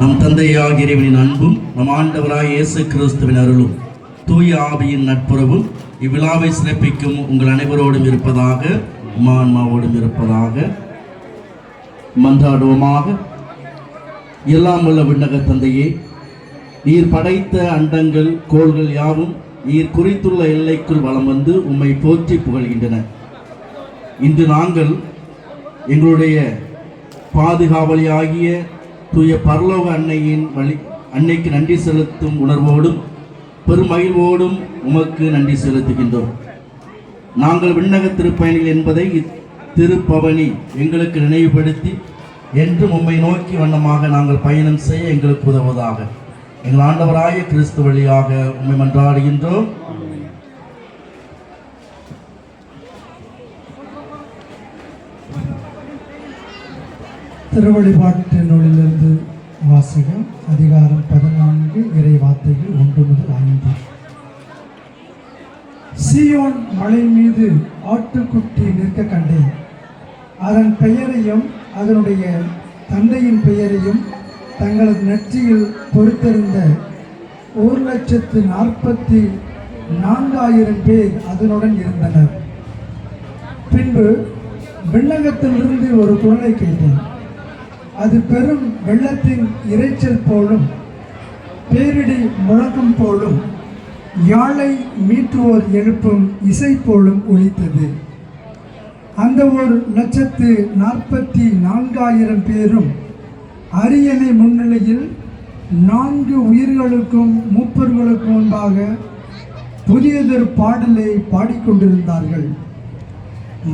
நம் தந்தையாக இறைவனின் அன்பும் நம் ஆண்டவராய் இயேசு கிறிஸ்துவின் அருளும் தூய ஆவியின் நட்புறவும் இவ்விழாவை சிறப்பிக்கும் உங்கள் அனைவரோடும் இருப்பதாக மான்மாவோடும் இருப்பதாக மன்றாடுவோமாக. எல்லாம் உள்ள விண்ணக தந்தையே நீர் படைத்த அண்டங்கள் கோள்கள் யாவும் நீர் குறித்துள்ள எல்லைக்குள் வலம் வந்து உம்மை போற்றி புகழ்கின்றன. இன்று நாங்கள் எங்களுடைய பாதுகாவலியாகிய தூய பரலோக அன்னையின் வழி அன்னைக்கு நன்றி செலுத்தும் உணர்வோடும் பெருமகிழ்வோடும் உமக்கு நன்றி செலுத்துகின்றோம். நாங்கள் விண்ணக திருப்பயணிகள் என்பதை திருப்பவனி எங்களுக்கு நினைவுபடுத்தி என்றும் உம்மை நோக்கி வண்ணமாக நாங்கள் பயணம் செய்ய எங்களுக்கு உதவுவதாக. எங்கள் ஆண்டவராய கிறிஸ்து வழியாக உம்மை மன்றாடுகின்றோம். திருவழிபாட்டு நூலிலிருந்து வாசகம் அதிகாரம் பதினான்கு இறை வார்த்தைகள் ஒன்று முதல் ஐந்து. சீயோன் மலை மீது ஆட்டுக்குட்டி நிற்க கண்டேன். அதன் பெயரையும் அதனுடைய தந்தையின் பெயரையும் தங்களது நெற்றியில் பொறுத்திருந்த ஒரு லட்சத்து நாற்பத்தி நான்காயிரம் பேர் அதனுடன் இருந்தனர். பின்பு விண்ணகத்திலிருந்து ஒரு குரலை கேட்டேன். அது பெரும் வெள்ளத்தின் இரைச்சல் போலும் பேரிடி முழக்கம் போலும் யாழை மீட்டுவோர் எழுப்பும் இசை போலும் ஒழித்தது அந்த ஒரு லட்சத்து நாற்பத்தி நான்காயிரம் பேரும் அரியணை முன்னிலையில் நான்கு உயிர்களுக்கும் மூப்பர்களுக்கும் முன்பாக புதியதொரு பாடலை பாடிக்கொண்டிருந்தார்கள்.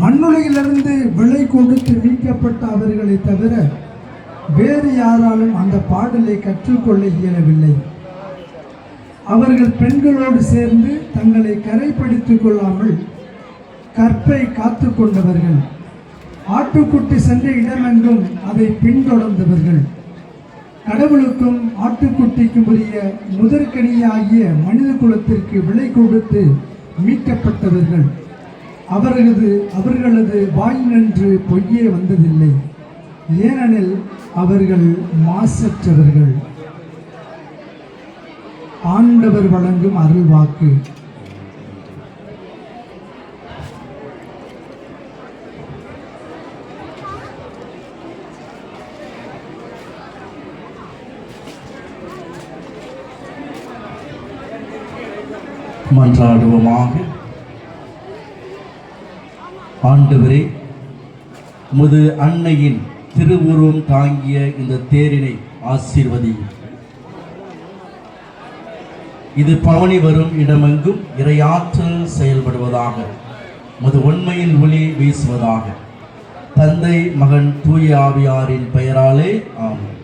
மண்ணுலகிலிருந்து விலை கொடுத்து மீட்கப்பட்ட அவர்களை தவிர வேறு யாராலும் அந்த பாடலை கற்றுக்கொள்ள இயலவில்லை அவர்கள் பெண்களோடு சேர்ந்து தங்களை கரைப்படுத்திக் கொள்ளாமல் கற்பை காத்து கொண்டவர்கள். ஆட்டுக்குட்டி சென்ற இடமெங்கும் அதை பின்தொடர்ந்தவர்கள். கடவுளுக்கும் ஆட்டுக்குட்டிக்கும் உரிய முதற்கனியாகிய மனித குலத்திற்கு விலை கொடுத்து மீட்கப்பட்டவர்கள். அவர்களது அவர்களது வாய் நின்று பொய்யே வந்ததில்லை. ஏனெனில் அவர்கள் மாசற்றவர்கள். ஆண்டவர் வழங்கும் அருள்வாக்கு மன்றாடுவோமாக. ஆண்டவரே முது அன்னையின் திருவுருவம் தாங்கிய இந்த தேரினை ஆசீர்வதி இது பவனி வரும் இடமெங்கும் இரையாற்றல் செயல்படுவதாக மது உண்மையின் ஒளி வீசுவதாக. தந்தை மகன் தூய ஆவியாரின் பெயராலே ஆகும்